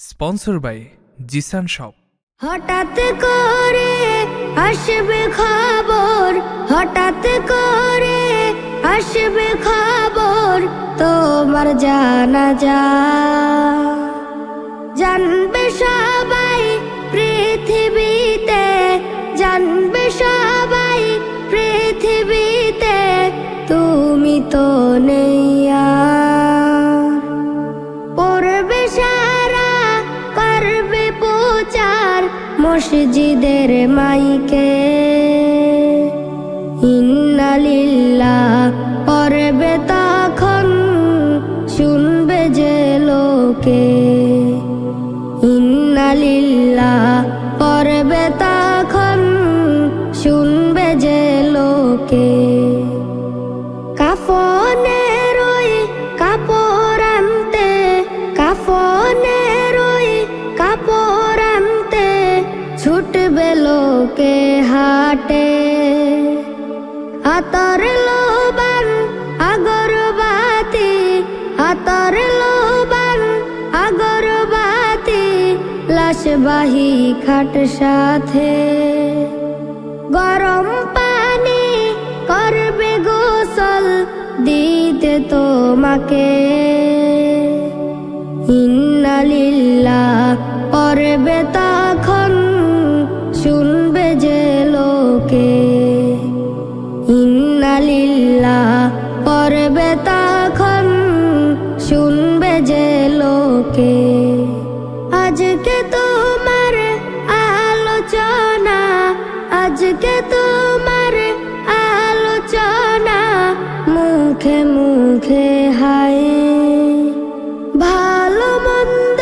Sponsor by Jisan shop হঠাৎ করে আসবে খবর, হঠাৎ করে আসবে খবর, তোমার জানা যা মসজিদের মাইকে। ইন্নালিল্লা পরবে তখন শুনবে যে লোকে। ছুটবে লোকে হাটে। আতর লোবান আগরবাতি, আতর লোবান আগরবাতি লাশবাহী খাট সাথে। গরম পানি করবে গোসল দিতে তোমাকে। ইন্নালিল্লাহ, করবে তখন ইন্নালিল্লাহ করবে তখন শুনবে যে লোকে। আজকে তোমার আলোচনা, আজকে তোমার আলোচনা মুখে মুখে হায়। ভালো মন্দ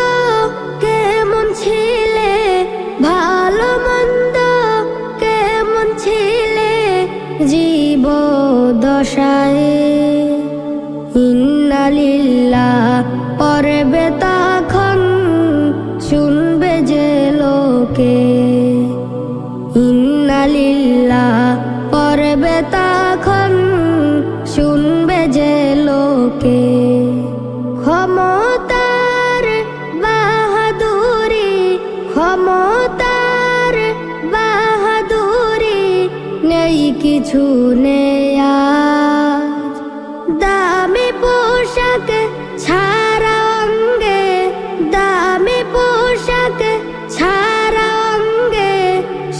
কেমন ছিলে, ভালো মন্দ কেমন ছিলে জীব দশায় ইন্নালিল্লাহ পরবে তখন শুনবে যে লোকে। ইন্নালিল্লাহ পরবে তখন শুনবে যে লোকে। ক্ষমতার বাহাদুরি ক্ষমতার বাহাদুরি নেই কিছু নেই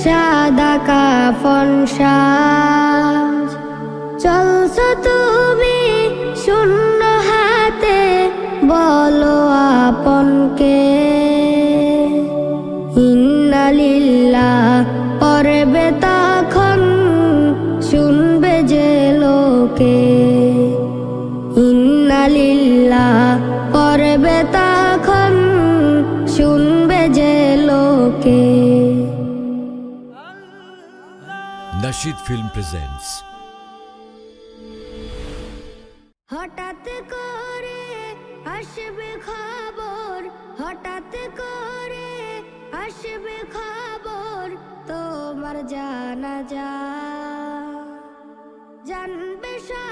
সাদা কাফন সাজ। চলছো তুমি শূন্য হাতে, বলো আপনকে। ইন্নালিল্লাহ পরবে তখন, শুনবে যে লোকে। Nashid film presents. হঠাৎ করে আসবে খবর, হঠাৎ করে আসবে খবর, তোমার জানা যা জানবে সব